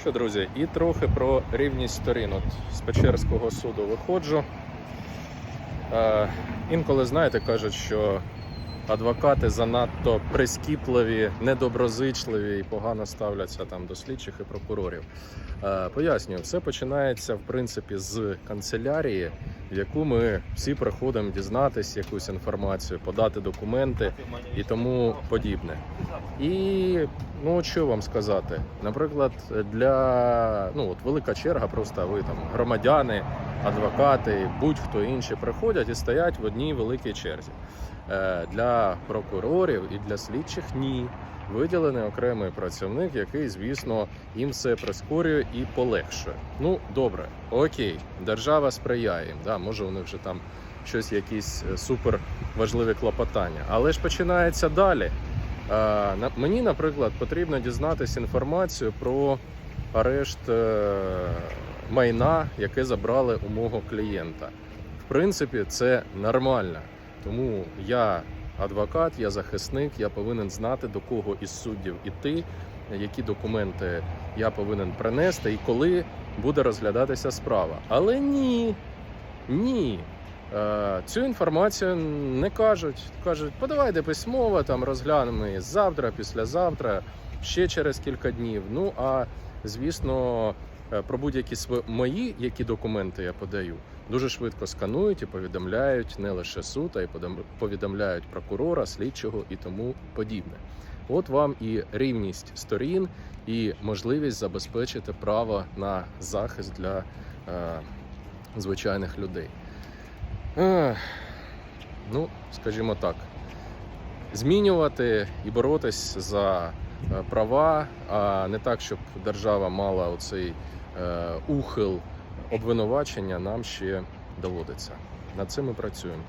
Що, друзі, і трохи про рівність сторін. От з Печерського суду виходжу. Е, інколи, знаєте, кажуть, що адвокати занадто прискіпливі, недоброзичливі і погано ставляться там до слідчих і прокурорів. Е, пояснюю, все починається в принципі з канцелярії, в яку ми всі приходимо дізнатись якусь інформацію, подати документи і тому подібне. І ну що вам сказати? Наприклад, для ну от велика черга, просто ви там громадяни, адвокати, будь-хто інші приходять і стоять в одній великій черзі. Е, Для прокурорів і для слідчих ні. Виділений окремий працівник, який, звісно, їм все прискорює і полегшує. Ну, добре, окей, держава сприяє їм. Да, може, у них вже там щось, якісь е, супер важливі клопотання. Але ж починається далі. Мені, наприклад, потрібно дізнатися інформацію про арешт е, майна, яке забрали у мого клієнта. В принципі, це нормально. Тому я адвокат, я захисник, я повинен знати, до кого із суддів іти, які документи я повинен принести і коли буде розглядатися справа. Але ні, ні. Е, Цю інформацію не кажуть. Кажуть, подавайте письмово, там розглянемо її завтра, післязавтра, ще через кілька днів. Ну а звісно, е, про будь-які св- мої які документи я подаю, дуже швидко сканують і повідомляють не лише суд, а й повідомляють прокурора, слідчого і тому подібне. От вам і рівність сторін, і можливість забезпечити право на захист для е, звичайних людей. Ну, скажімо так, змінювати і боротись за е, права, а не так, щоб держава мала оцей е, ухил обвинувачення, нам ще доводиться. Над цим ми працюємо.